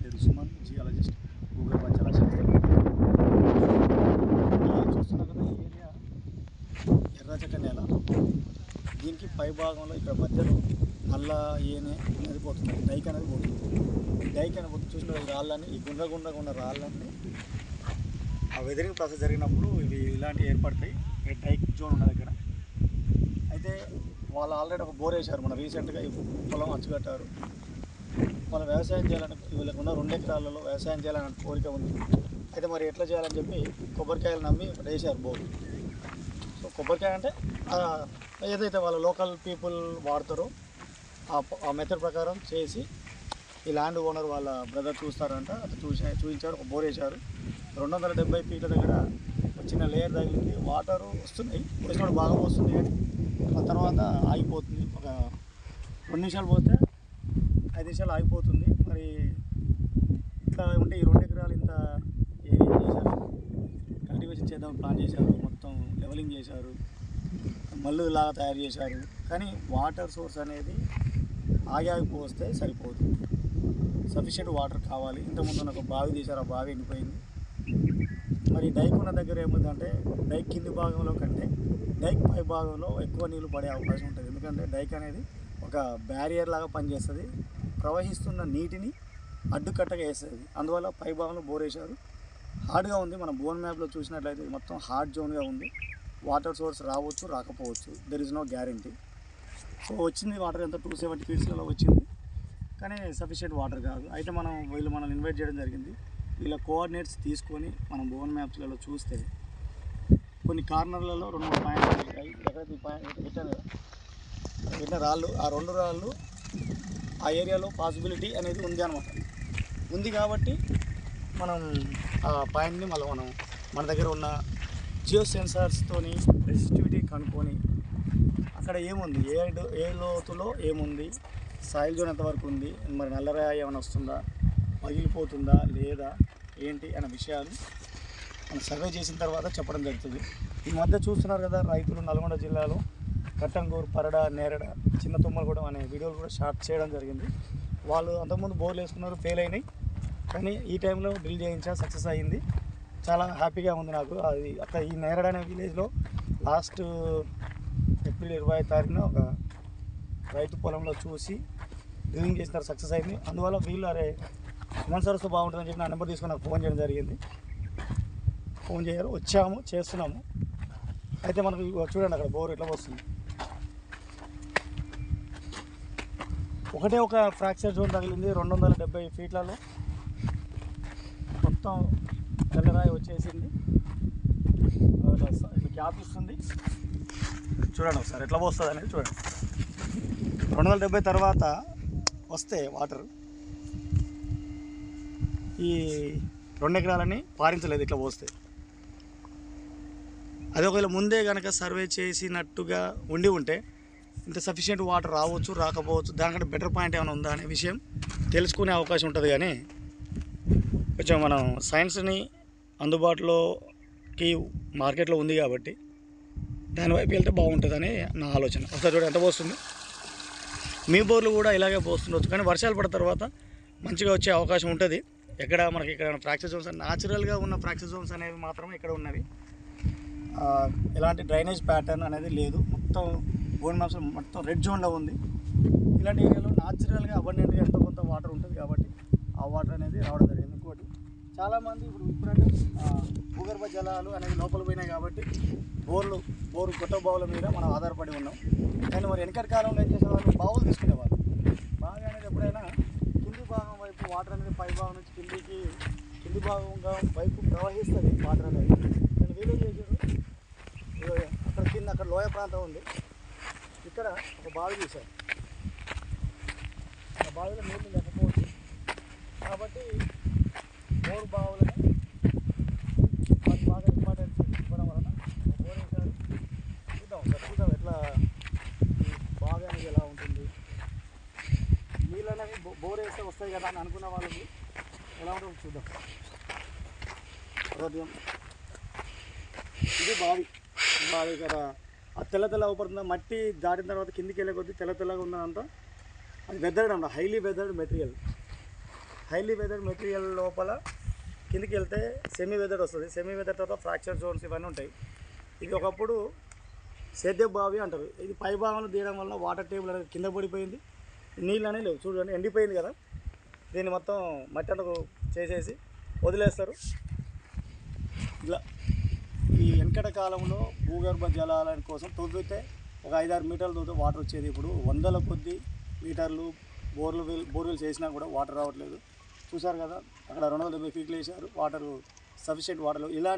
పేరు సుమన్ జియాలజిస్ట్ భూగర్భ జలశాస్త్రం చూస్తున్నా కదా ఈ ఏరియా ఎర్రచక నేల. దీనికి పై భాగంలో ఇక్కడ మధ్యలో నల్ల ఏనే అనేది పోతుంది. డైక్ అనేది పోతుంది. డైక్ అనేది పోతుంది. చూసిన రాళ్ళని ఈ గుండ్ర గుండ్రగా ఉన్న రాళ్ళని ఆ వెదరింగ్ ప్రాసెస్ జరిగినప్పుడు ఇవి ఇలాంటివి ఏర్పడతాయి. డైక్ జోన్ ఉన్నది ఇక్కడ అయితే వాళ్ళు ఆల్రెడీ ఒక బోర్ వేశారు. మన రీసెంట్గా ఈ పొలం అచ్చుకట్టారు మనం వ్యవసాయం చేయాలని వీళ్ళకు ఉన్న రెండు ఎకరాలలో వ్యవసాయం చేయాలని కోరిక ఉంది. అయితే మరి ఎట్లా చేయాలని చెప్పి కొబ్బరికాయలు నమ్మి వేసారు బోర్డు. సో కొబ్బరికాయ అంటే ఏదైతే వాళ్ళ లోకల్ పీపుల్ వాడతారో ఆ ఆ మెథడ్ ప్రకారం చేసి ఈ ల్యాండ్ ఓనర్ వాళ్ళ బ్రదర్ చూస్తారంట అది చూసి చూపించారు ఒక బోర్ వేశారు. రెండు వందల డెబ్బై ఫీట్ల దగ్గర చిన్న లేయర్ తగిలింది వాటర్ వస్తున్నాయి పోసినప్పుడు బాగా పోస్తుంది కానీ ఆ తర్వాత ఆగిపోతుంది. ఒక రెండు నిమిషాలు పోతే ఐదు నిమిషాలు ఆగిపోతుంది. మరి ఇట్లా ఉంటే ఈ రెండు ఎకరాలు ఇంత ఏరియా చేశారు? కల్టివేషన్ చేద్దాం ప్లాన్ చేశారు. మొత్తం లెవలింగ్ చేశారు. మళ్ళు లాగా తయారు చేశారు. కానీ వాటర్ సోర్స్ అనేది ఆగి ఆగిపోస్తే సరిపోదు. సఫిషియెంట్ వాటర్ కావాలి. ఇంతకుముందు నాకు బావి తీశారు. ఆ బావి ఎండిపోయింది. మరి డైక్ ఉన్న దగ్గర ఏముందంటే డైక్ కింది భాగంలో కంటే డైక్ పై భాగంలో ఎక్కువ నీళ్ళు పడే అవకాశం ఉంటుంది. ఎందుకంటే డైక్ అనేది ఒక బ్యారియర్ లాగా పనిచేస్తుంది. ప్రవహిస్తున్న నీటిని అడ్డుకట్టగా వేస్తుంది అందువల్ల పై భాగంలో బోర్ వేశారు. హార్డ్గా ఉంది. మన బోన్ మ్యాప్లో చూసినట్లయితే ఇది మొత్తం హార్డ్ జోన్గా ఉంది. వాటర్ సోర్స్ రావచ్చు రాకపోవచ్చు. There is no guarantee so వచ్చింది వాటర్ ఎంత? టూ సెవెంటీ ఫీట్స్లలో వచ్చింది. కానీ సఫిషియెంట్ వాటర్ కాదు. అయితే మనం వీళ్ళు మనల్ని ఇన్వైట్ చేయడం జరిగింది. వీళ్ళ కోఆర్డినేట్స్ తీసుకొని మనం బోన్ మ్యాప్స్లలో చూస్తే కొన్ని కార్నర్లలో రెండు మూడు పాయింట్లు ఎక్కడైతే ఈ పాయింట్ పెట్టారు కదా పెట్టిన రాళ్ళు. ఆ రెండు రాళ్ళు ఆ ఏరియాలో పాసిబిలిటీ అనేది ఉంది అనమాట ఉంది కాబట్టి మనం ఆ పాయింట్ని మళ్ళీ మనం మన దగ్గర ఉన్న జియో సెన్సార్స్తోని రెసిస్టివిటీ కనుక్కొని అక్కడ ఏముంది? ఏ ఏ లోతులో ఏముంది? సాయిల్ జోన్ ఎంతవరకు ఉంది? మరి నల్లరాయి ఏమైనా వస్తుందా? పగిలిపోతుందా? లేదా? ఏంటి? అనే విషయాలు మనం సర్వే చేసిన తర్వాత చెప్పడం జరుగుతుంది. ఈ మధ్య చూస్తున్నారు కదా రైతులు నల్గొండ జిల్లాలో కట్టంగూరు పరడ నేరడ చిన్న తుమ్మలగూడెం అనే వీడియోలు కూడా షార్ట్ చేయడం జరిగింది. వాళ్ళు అంతకుముందు బోర్లు వేసుకున్నారు ఫెయిల్ అయినాయి. కానీ ఈ టైంలో డ్రిల్ చేయించా సక్సెస్ అయ్యింది. చాలా హ్యాపీగా ఉంది నాకు. అది అక్కడ ఈ నేరడ అనే విలేజ్లో లాస్ట్ ఏప్రిల్ ఇరవై తారీఖున ఒక రైతు పొలంలో చూసి డ్రిల్లింగ్ చేసినారు సక్సెస్ అయింది. అందువల్ల వీళ్ళు అరే సుమన్ సరస్సు బాగుంటుందని చెప్పి నా నెంబర్ తీసుకుని నాకు ఫోన్ చేయడం జరిగింది. ఫోన్ చేయాలి వచ్చాము చేస్తున్నాము. అయితే మనకు చూడండి అక్కడ బోర్ ఎట్లా వస్తుంది. ఒకటే ఒక ఫ్రాక్చర్ జోన్ తగిలింది రెండు వందల డెబ్బై ఫీట్లలో. మొత్తం తెల్లరాయి వచ్చేసింది. గ్యాప్ ఇస్తుంది. చూడండి ఒకసారి ఎట్లా పోస్తుంది అనేది చూడండి. రెండు వందల డెబ్బై తర్వాత వస్తే వాటర్ ఈ రెండు ఎకరాలని పారించలేదు ఇట్లా పోస్తే. అది ఒకవేళ ముందే కనుక సర్వే చేసినట్టుగా ఉండి ఉంటే ఇంత సఫిషియెంట్ వాటర్ రావచ్చు రాకపోవచ్చు. దానికంటే బెటర్ పాయింట్ ఏమైనా ఉందా అనే విషయం తెలుసుకునే అవకాశం ఉంటుంది కానీ కొంచెం మనం సైన్స్ని అందుబాటులోకి మార్కెట్లో ఉంది కాబట్టి దాని వైపు వెళ్తే బాగుంటుందని నా ఆలోచన. ఒకసారి చూడండి ఎంత పోస్తుంది? మీ బోర్లు కూడా ఇలాగే పోస్తుండొచ్చు కానీ వర్షాలు పడిన తర్వాత మంచిగా వచ్చే అవకాశం ఉంటుంది. ఎక్కడ మనకి ఇక్కడ ఫ్రాక్చర్ జోన్స్ న్యాచురల్గా ఉన్న ఫ్రాక్చర్ జోన్స్ అనేవి మాత్రం ఇక్కడ ఉన్నవి. ఎలాంటి డ్రైనేజ్ ప్యాటర్న్ అనేది లేదు. మొత్తం బోన్ మ్యాప్స్ మొత్తం రెడ్ జోన్లో ఉంది. ఇలాంటి ఏరియాలో న్యాచురల్గా అబండెంట్గా ఎంతో కొంత వాటర్ ఉంటుంది కాబట్టి ఆ వాటర్ అనేది రావడం జరిగింది. ఇంకోటి చాలామంది ఇప్పుడు ఇప్పుడంటే భూగర్భ జలాలు అనేవి లోపల పోయినాయి కాబట్టి బోర్లు బోరు కొత్త బావుల మీద మనం ఆధారపడి ఉన్నాం. కానీ మరి వెనకటి కాలంలో ఏం చేసేవాళ్ళు? బావులు తీసుకునేవాళ్ళు. బావి అనేది ఎప్పుడైనా కింది భాగం వైపు వాటర్ అనేది పై భాగం నుంచి కిందికి కింది భాగంగా వైపు ప్రవహిస్తుంది వాటర్ అనేది. నేను వీడియో చేశారు. అక్కడ కింద అక్కడ లోయ ప్రాంతం ఉంది. ఇక్కడ ఒక బావి చూశారు ఆ బావిలో నీళ్ళు లేకపోవచ్చు. కాబట్టి బోరు బావులని బాగా ఇంపార్టెన్స్ ఇవ్వడం వలన బోర్ వేశారు చూద్దాం సార్ చూద్దాం ఎట్లా బావి అనేది ఎలా ఉంటుంది. నీళ్ళు అనేవి బో- బోర్ వేస్తే వస్తాయి కదా అని అనుకున్న వాళ్ళకి ఎలా ఉంటుంది చూద్దాం. ఉదయం ఇది బావి. బావి కదా తెల్ల తెల్ల అవుపడుతుంది? మట్టి దాటిన తర్వాత కిందికి వెళ్ళే కొద్దీ తెల్ల తెల్లగా ఉన్నదంతా అది వెదర్డ్ అంట highly weathered material highly weathered material లోపల కిందికి వెళ్తే సెమీ వెదర్ వస్తుంది. సెమీ వెదర్ తర్వాత ఫ్రాక్చర్ జోన్స్ ఇవన్నీ ఉంటాయి. ఇది ఒకప్పుడు సేద్య బావి అంటారు. ఇది పై భాగంలో తీయడం వల్ల వాటర్ టేబుల్ అనేది కింద పడిపోయింది. నీళ్ళు అనేవి లేవు చూడండి ఎండిపోయింది కదా. దీన్ని మొత్తం మట్టి అంతా చేసేసి వదిలేస్తారు. ఇలా ఈ వెనకట కాలంలో భూగర్భ జలాల కోసం తవ్వితే ఒక ఐదారు మీటర్ల తవ్వితే వాటర్ వచ్చేది. ఇప్పుడు వందల కొద్ది మీటర్లు బోర్లు బోర్వెల్ చేసినా కూడా వాటర్ రావట్లేదు. చూసారు కదా అక్కడ రెండు వందల డెబ్బై ఫీట్లు వేసారు వాటర్ సఫిషియెంట్ వాటర్ ఇలా